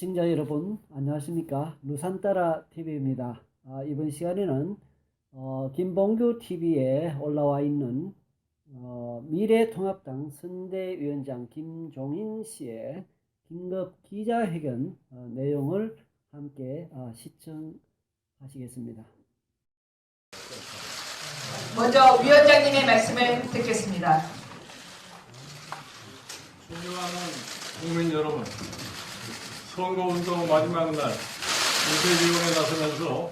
시청자 여러분 안녕하십니까 루산따라 TV입니다. 아, 이번 시간에는 어, 김봉규 TV에 올라와 있는 어, 미래통합당 선대위원장 김종인 씨의 긴급 기자회견 어, 내용을 함께 어, 시청하시겠습니다. 먼저 위원장님의 말씀을 듣겠습니다. 존경하는 국민 여러분, 선거운동 마지막 날 인쇄지원에 나서면서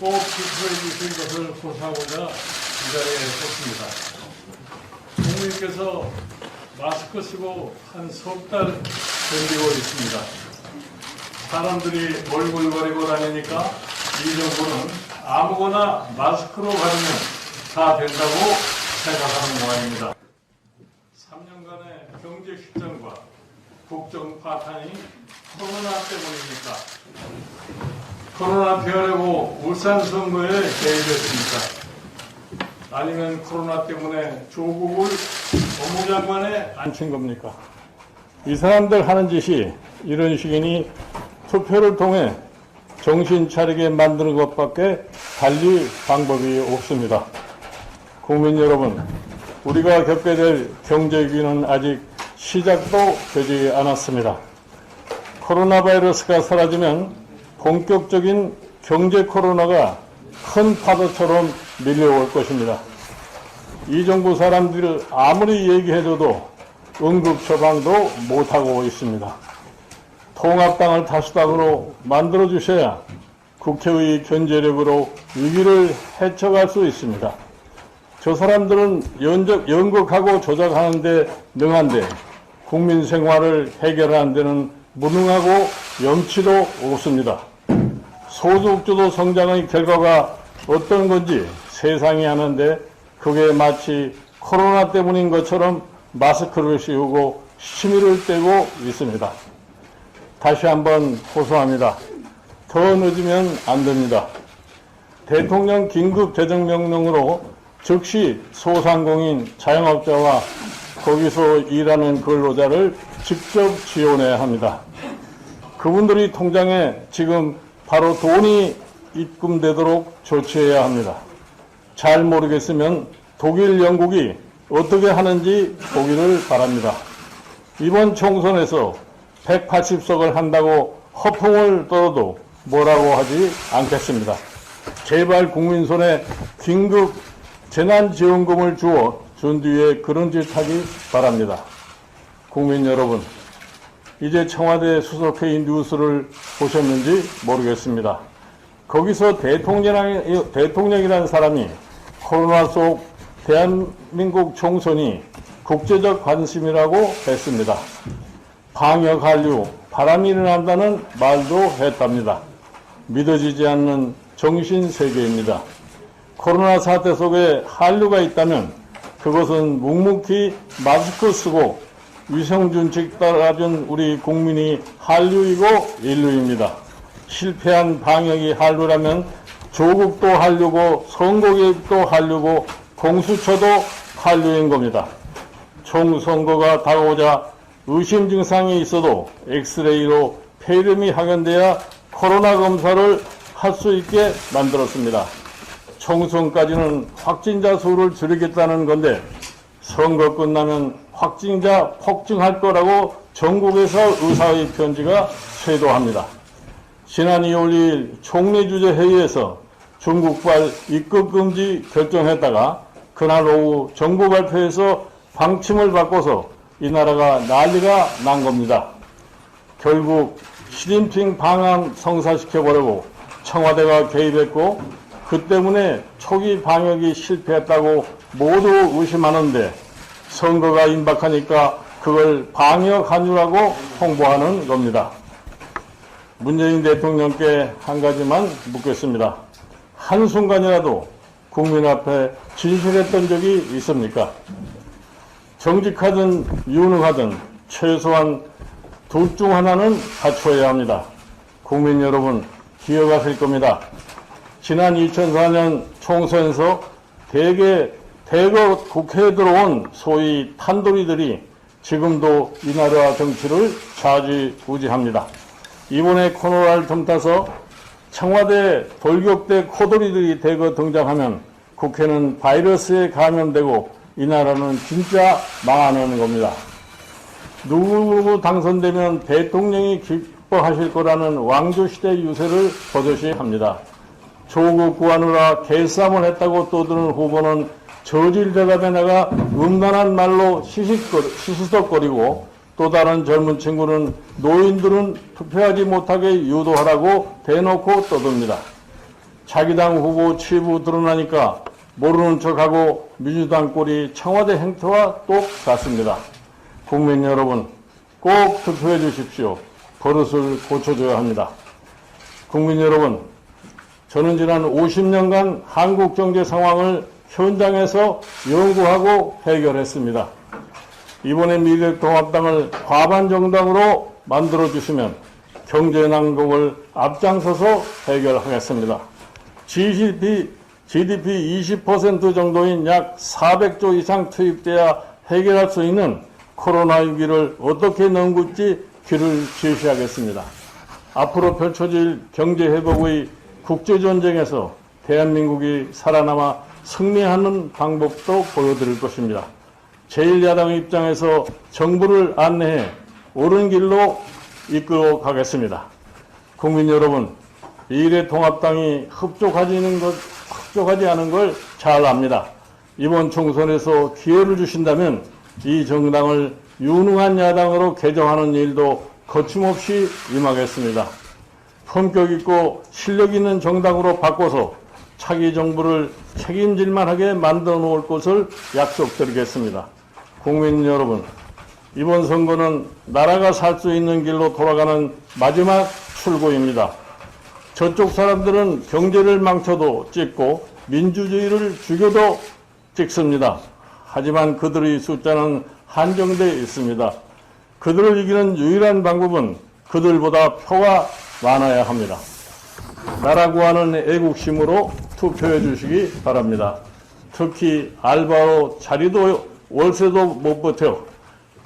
꼭 투표해 주실 것을 호소하고자 이 자리에 섰습니다. 국민께서 마스크 쓰고 한 석 달 견디고 있습니다. 사람들이 몰골거리고 다니니까 이 정부는 아무거나 마스크로 가리면 다 된다고 생각하는 모양입니다. 3년간의 경제 실정과 국정 파탄이 코로나 때문입니까? 코로나 피하려고 울산 선거에 개입했습니까? 아니면 코로나 때문에 조국을 법무장관에 앉힌 겁니까? 이 사람들 하는 짓이 이런 식이니 투표를 통해 정신 차리게 만드는 것밖에 달리 방법이 없습니다. 국민 여러분, 우리가 겪게 될 경제 위기는 아직 시작도 되지 않았습니다. 코로나 바이러스가 사라지면 본격적인 경제 코로나가 큰 파도처럼 밀려올 것입니다. 이 정부 사람들을 아무리 얘기해줘도 응급 처방도 못하고 있습니다. 통합당을 다수당으로 만들어 주셔야 국회의 견제력으로 위기를 헤쳐갈 수 있습니다. 저 사람들은 연적, 연극하고 조작하는데 능한데 국민 생활을 해결하는 데는 무능하고 염치도 없습니다. 소득주도 성장의 결과가 어떤 건지 세상이 아는데 그게 마치 코로나 때문인 것처럼 마스크를 씌우고 심의를 떼고 있습니다. 다시 한번 호소합니다. 더 늦으면 안 됩니다. 대통령 긴급 재정명령으로 즉시 소상공인 자영업자와 거기서 일하는 근로자를 직접 지원해야 합니다. 그분들이 통장에 지금 바로 돈이 입금되도록 조치해야 합니다. 잘 모르겠으면 독일, 영국이 어떻게 하는지 보기를 바랍니다. 이번 총선에서 180석을 한다고 허풍을 떨어도 뭐라고 하지 않겠습니다. 제발 국민 손에 긴급 재난지원금을 주어 준 뒤에 그런 짓 하기 바랍니다. 국민 여러분, 이제 청와대 수석회의 뉴스를 보셨는지 모르겠습니다. 거기서 대통령, 대통령이라는 사람이 코로나 속 대한민국 총선이 국제적 관심이라고 했습니다. 방역 한류, 바람이 일어난다는 말도 했답니다. 믿어지지 않는 정신 세계입니다. 코로나 사태 속에 한류가 있다면 그것은 묵묵히 마스크 쓰고 위생준칙 따라준 우리 국민이 한류이고 인류입니다. 실패한 방역이 한류라면 조국도 한류고 선거계획도 한류고 공수처도 한류인 겁니다. 총선거가 다가오자 의심 증상이 있어도 엑스레이로 폐렴이 확인돼야 코로나 검사를 할 수 있게 만들었습니다. 총선까지는 확진자 수를 줄이겠다는 건데 선거 끝나면 확진자 폭증할 거라고 전국에서 의사의 편지가 쇄도합니다. 지난 2월 2일 총리 주재 회의에서 중국발 입국 금지 결정했다가 그날 오후 정부 발표에서 방침을 바꿔서 이 나라가 난리가 난 겁니다. 결국 시진핑 방안 성사시켜버리고 청와대가 개입했고 그 때문에 초기 방역이 실패했다고 모두 의심하는데 선거가 임박하니까 그걸 방역 한유라고 홍보하는 겁니다. 문재인 대통령께 한 가지만 묻겠습니다. 한순간이라도 국민 앞에 진실했던 적이 있습니까? 정직하든 유능하든 최소한 둘 중 하나는 갖춰야 합니다. 국민 여러분 기억하실 겁니다. 지난 2004년 총선에서 대개 대거 국회에 들어온 소위 탄도리들이 지금도 이 나라 정치를 좌지우지합니다. 이번에 코로나를 틈타서 청와대 돌격대 코돌이들이 대거 등장하면 국회는 바이러스에 감염되고 이 나라는 진짜 망하는 겁니다. 누구 당선되면 대통령이 기뻐하실 거라는 왕조시대 유세를 버젓이 합니다. 조국 구하느라 개싸움을 했다고 떠드는 후보는 저질 대답에 나가 음란한 말로 시시석거리고 또 다른 젊은 친구는 노인들은 투표하지 못하게 유도하라고 대놓고 떠듭니다. 자기 당 후보 치부 드러나니까 모르는 척하고 민주당 꼴이 청와대 행태와 똑같습니다. 국민 여러분 꼭 투표해 주십시오. 버릇을 고쳐줘야 합니다. 국민 여러분 저는 지난 50년간 한국 경제 상황을 현장에서 연구하고 해결했습니다. 이번에 미래통합당을 과반 정당으로 만들어 주시면 경제 난국을 앞장서서 해결하겠습니다. GDP, GDP 20% 정도인 약 400조 이상 투입돼야 해결할 수 있는 코로나 위기를 어떻게 넘길지 길을 제시하겠습니다. 앞으로 펼쳐질 경제 회복의 국제 전쟁에서 대한민국이 살아남아 승리하는 방법도 보여드릴 것입니다. 제1야당 입장에서 정부를 안내해 옳은 길로 이끌어 가겠습니다. 국민 여러분, 미래 통합당이 흡족하지는 것, 흡족하지 않은 걸 잘 압니다. 이번 총선에서 기회를 주신다면 이 정당을 유능한 야당으로 개정하는 일도 거침없이 임하겠습니다. 품격 있고 실력 있는 정당으로 바꿔서 차기 정부를 책임질만 하게 만들어 놓을 것을 약속드리겠습니다. 국민 여러분, 이번 선거는 나라가 살 수 있는 길로 돌아가는 마지막 출구입니다. 저쪽 사람들은 경제를 망쳐도 찍고 민주주의를 죽여도 찍습니다. 하지만 그들의 숫자는 한정되어 있습니다. 그들을 이기는 유일한 방법은 그들보다 표가 많아야 합니다. 나라 구하는 애국심으로 투표해 주시기 바랍니다. 특히 알바로 자리도 월세도 못 버텨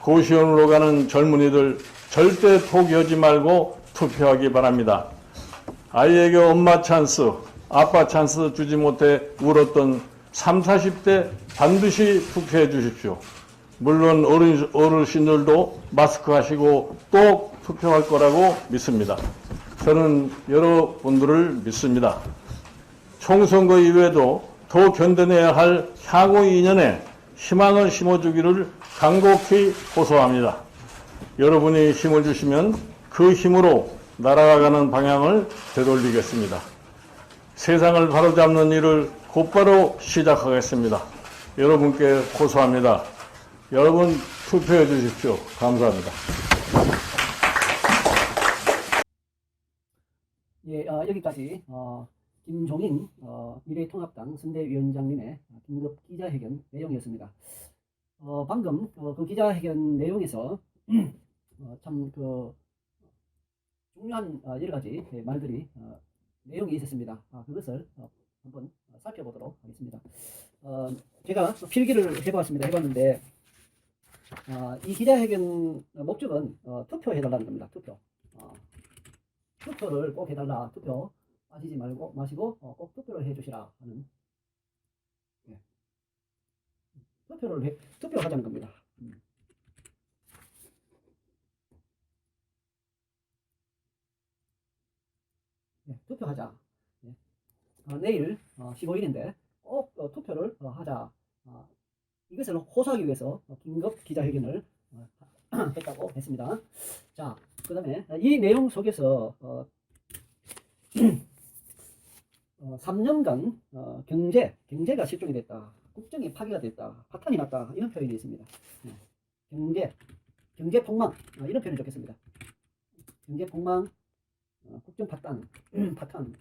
고시원으로 가는 젊은이들 절대 포기하지 말고 투표하기 바랍니다. 아이에게 엄마 찬스, 아빠 찬스 주지 못해 울었던 3, 40대 반드시 투표해 주십시오. 물론 어르신, 어르신들도 마스크 하시고 또 투표할 거라고 믿습니다. 저는 여러분들을 믿습니다. 총선거 이외에도 더 견뎌내야 할 향후 2년에 희망을 심어주기를 간곡히 호소합니다. 여러분이 힘을 주시면 그 힘으로 나라가 가는 방향을 되돌리겠습니다. 세상을 바로잡는 일을 곧바로 시작하겠습니다. 여러분께 호소합니다. 여러분 투표해 주십시오. 감사합니다. 예, 어, 여기까지 어, 김종인 어, 미래통합당 선대위원장님의 긴급 기자회견 내용이었습니다. 어, 방금 어, 그 기자회견 내용에서 어, 참그 중요한 어, 여러 가지 예, 말들이 어, 내용이 있었습니다. 아, 그것을 어, 한번 어, 살펴보도록 하겠습니다. 어, 제가 필기를 해봤습니다. 해봤는데 어, 이 기자회견 목적은 어, 투표해달라는 겁니다. 투표. 어, 투표를 꼭 해달라. 투표 빠지지 말고 마시고 어, 꼭 투표를 해주시라 하는 예. 투표를 해, 투표하자는 겁니다. 음. 예, 투표하자. 예. 어, 내일 어, 15일인데 꼭 어, 투표를 어, 하자. 어, 이것을 호소하기 위해서 어, 긴급 기자회견을 어, 했다고 했습니다. 자, 그 다음에 이 내용 속에서 어, 어, 3년간 어, 경제, 경제가 실종이 됐다. 국정이 파괴가 됐다. 파탄이 났다. 이런 표현이 있습니다. 네. 경제, 경제 폭망 어, 이런 표현을 적겠습니다. 경제 폭망, 어, 국정 파탄, 파탄.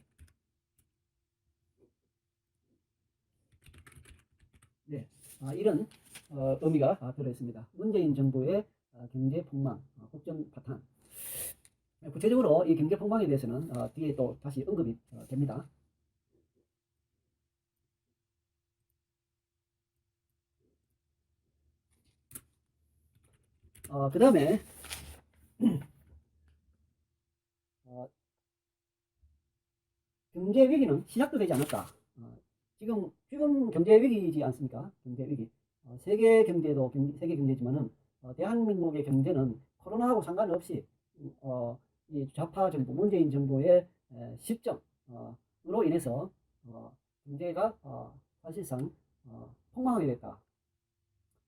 네, 아, 이런 어, 의미가 아, 들어 있습니다. 문재인 정부의 아, 경제 폭망, 어, 국정 파탄. 네, 구체적으로 이 경제 폭망에 대해서는 어, 뒤에 또 다시 언급이 어, 됩니다. 어, 그 다음에 경제 위기는 시작도 되지 않았다. 어, 지금 지금 경제 위기이지 않습니까? 경제 위기. 어, 세계 경제도 경- 세계 경제지만은 어, 대한민국의 경제는 코로나하고 상관없이 어, 이 좌파 정부 문재인 정부의 에, 실정으로 인해서 어, 경제가 어, 사실상 어, 폭망하게 됐다.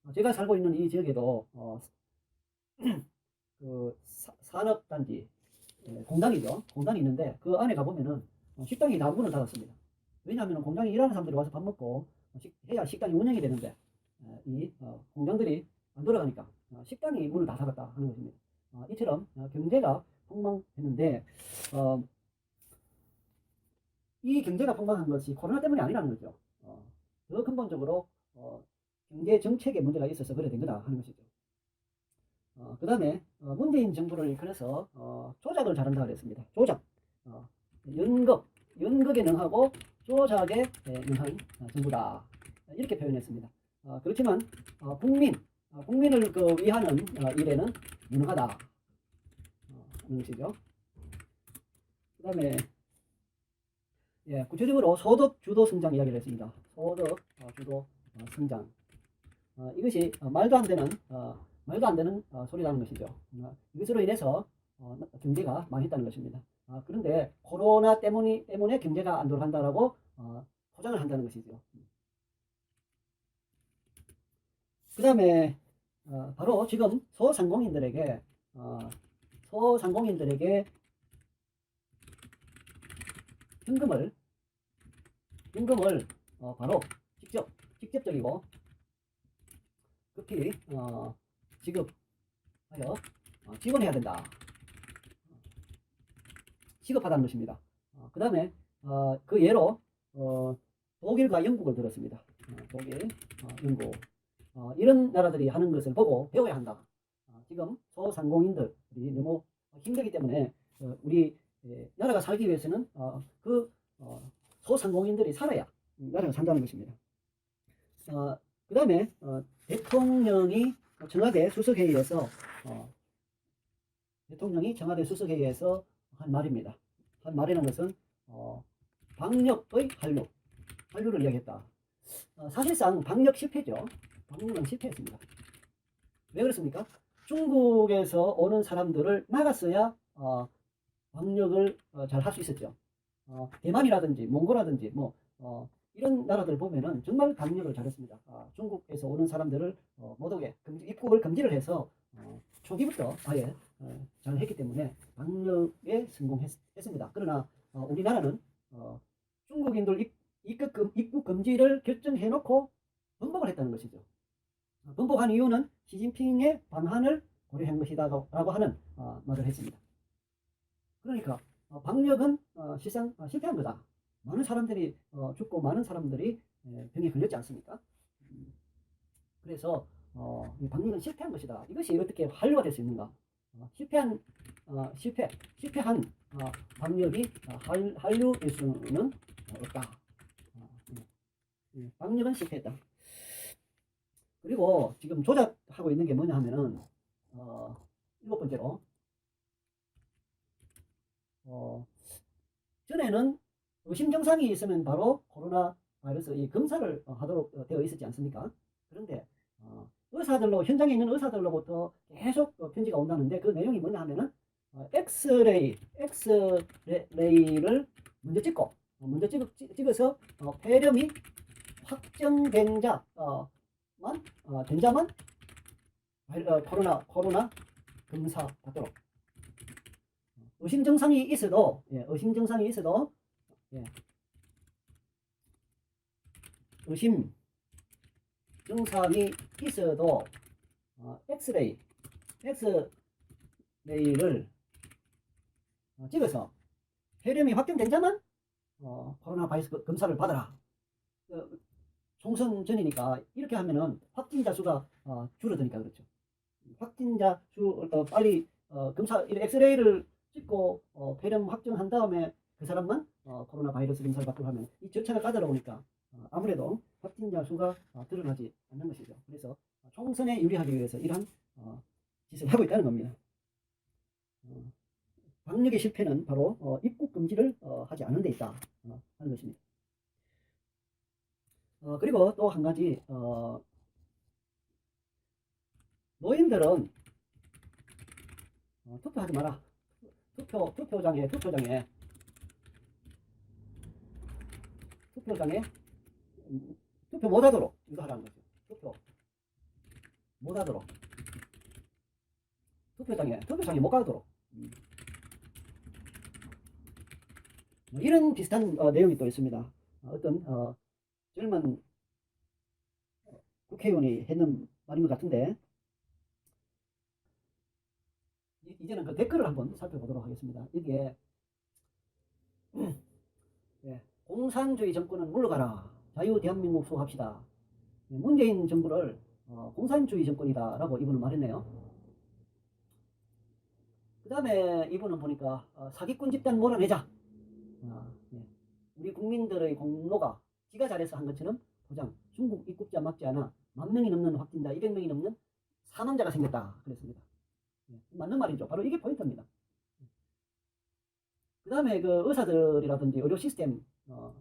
어, 제가 살고 있는 이 지역에도 어, 그 사- 산업단지 예, 공단이죠. 공단이 있는데 그 안에 가보면은 어, 식당이 다 문을 닫았습니다. 왜냐하면 공장에 일하는 사람들이 와서 밥 먹고 해야 식당이 운영이 되는데 어, 이 어, 공장들이 안 돌아가니까 어, 식당이 문을 다 닫았다 하는 것입니다. 어, 이처럼 어, 경제가 폭망했는데 어, 이 경제가 폭망한 것이 코로나 때문이 아니라는 거죠. 어, 더 근본적으로 어, 경제 정책에 문제가 있어서 그래 된 거다 하는 것이죠. 어, 그 다음에 문재인 정부를 일컬어서 어, 조작을 잘한다 그랬습니다. 조작, 어, 연극, 연극에 능하고 조작에 예, 능한 어, 정부다 이렇게 표현했습니다. 어, 그렇지만 어, 국민, 어, 국민을 그 위하는 어, 일에는 무능하다 어, 것이죠. 그 다음에 예, 구체적으로 소득 주도 성장 이야기를 했습니다. 소득 어, 주도 어, 성장. 어, 이것이 어, 말도 안 되는 어, 말도 안 되는 어, 소리라는 것이죠. 어, 이것으로 인해서 어, 경제가 망했다는 것입니다. 아, 그런데 코로나 때문이 때문에 경제가 안 돌아간다라고 어, 포장을 한다는 것이죠. 그 다음에 어, 바로 지금 소상공인들에게 어, 소상공인들에게 현금을 현금을 어, 바로 직접 직접적이고 급히 어, 지급하여 어, 지원해야 된다. 시급하다는 것입니다. 그 다음에 그 예로 어, 독일과 영국을 들었습니다. 어, 독일, 어, 영국 어, 이런 나라들이 하는 것을 보고 배워야 한다. 어, 지금 소상공인들 이 너무 힘들기 때문에 어, 우리 예, 나라가 살기 위해서는 어, 그 어, 소상공인들이 살아야 나라가 산다는 것입니다. 어, 그 다음에 어, 대통령이 청와대 수석회의에서 어, 대통령이 청와대 수석회의에서 한 말입니다. 한 말이라는 것은 어, 방역의 한류, 한류를 이야기했다. 어, 사실상 방역 실패죠. 방역은 실패했습니다. 왜 그렇습니까? 중국에서 오는 사람들을 막았어야 어, 방역을 어, 잘할 수 있었죠. 어, 대만이라든지 몽골이라든지 뭐 어, 이런 나라들 보면은 정말 방역을 잘했습니다. 아, 중국에서 오는 사람들을 어, 못 오게 금지, 입국을 금지를 해서 어, 초기부터 아예 어, 잘 했기 때문에 방역에 성공했습니다. 그러나 어, 우리나라는 어, 중국인들 입, 입국, 금, 입국 금지를 결정해놓고 번복을 했다는 것이죠. 어, 번복한 이유는 시진핑의 방한을 고려한 것이다라고 하는 어, 말을 했습니다. 그러니까 어, 방역은 어, 실상 어, 실패한 거다. 많은 사람들이 어, 죽고 많은 사람들이 에, 병에 걸렸지 않습니까? 음, 그래서 어, 이 방역은 실패한 것이다. 이것이 어떻게 한류가 될 수 있는가? 어, 실패한 어, 실패 실패한 어, 방역이 어, 한, 한류일 수는 어, 없다. 어, 예. 예, 방역은 실패했다. 그리고 지금 조작하고 있는 게 뭐냐 하면은 어, 일곱 번째로 어, 전에는 의심 증상이 있으면 바로 코로나 바이러스 이 검사를 어, 하도록 어, 되어 있었지 않습니까? 그런데 어, 의사들로 현장에 있는 의사들로부터 계속 어, 편지가 온다는데 그 내용이 뭐냐 하면은 어, 엑스레이 엑스레이를 먼저 찍고 어, 먼저 찍, 찍, 찍어서 어, 폐렴이 확정된 자 만 어, 된 자만 바이- 어, 코로나 코로나 검사 받도록 의심 증상이 있어도 예, 의심 증상이 있어도 예, 의심 증상이 있어도 어, 엑스레이 엑스레이를 어, 찍어서 폐렴이 확정된 자만 어, 코로나 바이러스 그- 검사를 받아라. 어, 총선 전이니까 이렇게 하면은 확진자 수가 어, 줄어드니까 그렇죠. 확진자 수 어, 빨리 어, 검사 이 엑스레이를 찍고 어, 폐렴 확정한 다음에 그 사람만 어, 코로나 바이러스 검사를 받고 하면 이 절차가 까다로우니까 어, 아무래도 확진자 수가 어, 드러나지 않는 것이죠. 그래서 총선에 유리하기 위해서 이러한 어, 짓을 하고 있다는 겁니다. 어, 방역의 실패는 바로 어, 입국 금지를 어, 하지 않은 데 있다 어, 하는 것입니다. 어, 그리고 또 한 가지 어, 노인들은 어, 투표하지 마라. 투표 투표장에 투표장에 투표장에 음, 투표 못하도록 유도하라는 거죠. 투표 못하도록 투표장에 투표장에 못 가도록 음. 뭐 이런 비슷한 어, 내용이 또 있습니다. 어, 어떤 어, 젊은 어, 국회의원이 했는 말인 것 같은데 이- 이제는 그 댓글을 한번 살펴보도록 하겠습니다. 이게 예, 공산주의 정권은 물러가라. 자유 대한민국 수호합시다. 예, 문재인 정부를 어, 공산주의 정권이다라고 이분은 말했네요. 그 다음에 이분은 보니까 어, 사기꾼 집단 몰아내자. 아, 예. 우리 국민들의 공로가 지가 잘해서 한 것처럼 보장 중국 입국자 막지 않아 만 명이 넘는 확진자 200명이 넘는 사망자가 생겼다 그랬습니다. 예, 맞는 말이죠. 바로 이게 포인트입니다. 그 다음에 그 의사들이라든지 의료 시스템 어,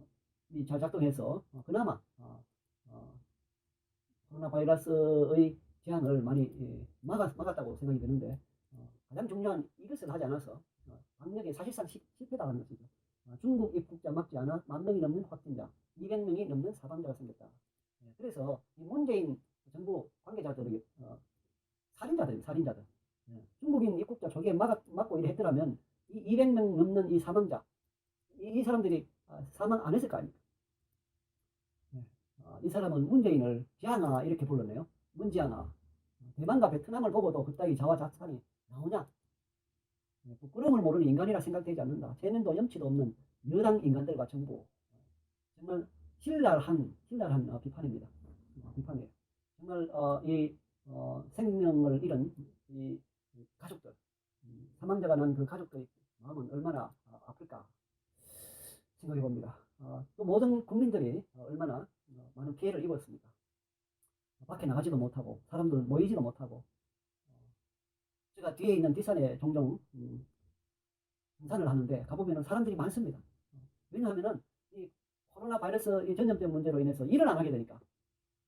이잘 작동해서 어, 그나마 어, 어, 코로나 바이러스의 재앙을 많이 예, 막았, 막았 다고 생각이 되는데 어, 가장 중요한 이것을 하지 않아서 어, 방역에 사실상 하는 것이죠. 어, 중국 입국자 막지 않아 만 명이 넘는 확진자, 200명이 넘는 사망자가 생겼다. 예, 그래서 이 문재인 정부 관계자들이 어, 살인자들, 살인자들. 예, 중국인 입국자 저기에 막, 막고 이래 했더라면 이 200명 넘는 이 사망자, 이, 이 사람들이 아, 사망 안 했을 거 아닙니까? 예, 어, 이 사람은 문재인을 지하나 이렇게 불렀네요. 문지하나. 대만과 베트남을 보고도 그따위 자화자찬이 나오냐? 예, 부끄러움을 모르는 인간이라 생각되지 않는다. 재능도 염치도 없는 여당 인간들과 정부. 정말 신랄한, 신랄한 어, 비판입니다. 어, 비판이에요. 정말 어, 이 어, 생명을 잃은 이 가족들, 음, 사망자가 난 그 가족들의 마음은 얼마나 어, 아플까 생각해 봅니다. 어, 또 모든 국민들이 어, 얼마나 어, 많은 피해를 입었습니까? 밖에 나가지도 못하고 사람들 모이지도 못하고 어, 제가 뒤에 있는 뒷산에 종종 음, 등산을 하는데 가보면 사람들이 많습니다. 어, 왜냐하면은 이 코로나 바이러스 이 전염병 문제로 인해서 일을 안 하게 되니까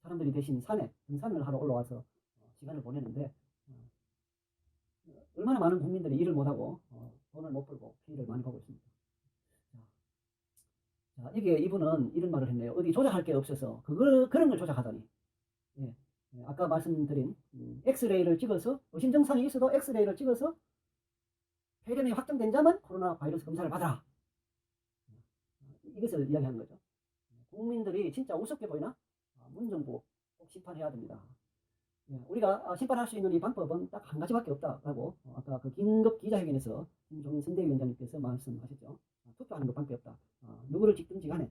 사람들이 대신 산에 등산을 하러 올라와서 어, 시간을 보내는데 어, 얼마나 많은 국민들이 일을 못하고 어, 돈을 못 벌고 피해를 많이 보고 있습니다. 이게 이분은 이런 말을 했네요. 어디 조작할 게 없어서 그걸 그런 걸 조작하다니. 예, 예, 아까 말씀드린 음, 엑스레이를 찍어서 의심 증상이 있어도 엑스레이를 찍어서 폐렴이 확정된 자만 코로나 바이러스 검사를 받아라. 이것을 이야기하는 거죠. 국민들이 진짜 우습게 보이나? 아, 문정부 꼭 심판해야 됩니다. 예, 우리가 아, 심판할 수 있는 이 방법은 딱 한 가지밖에 없다라고 어, 아까 그 긴급 기자회견에서 김종인 선대위원장님께서 말씀하셨죠. 아, 투표하는 것밖에 없다. 아, 누구를 찍든지 간에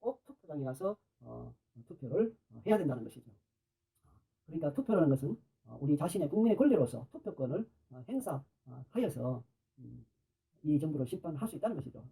꼭 투표장에 가서 어, 투표를 어, 해야 된다는 것이죠. 아, 그러니까 투표라는 것은 어, 우리 자신의 국민의 권리로서 투표권을 어, 행사하여서 음, 이 정부를 심판할 수 있다는 것이죠.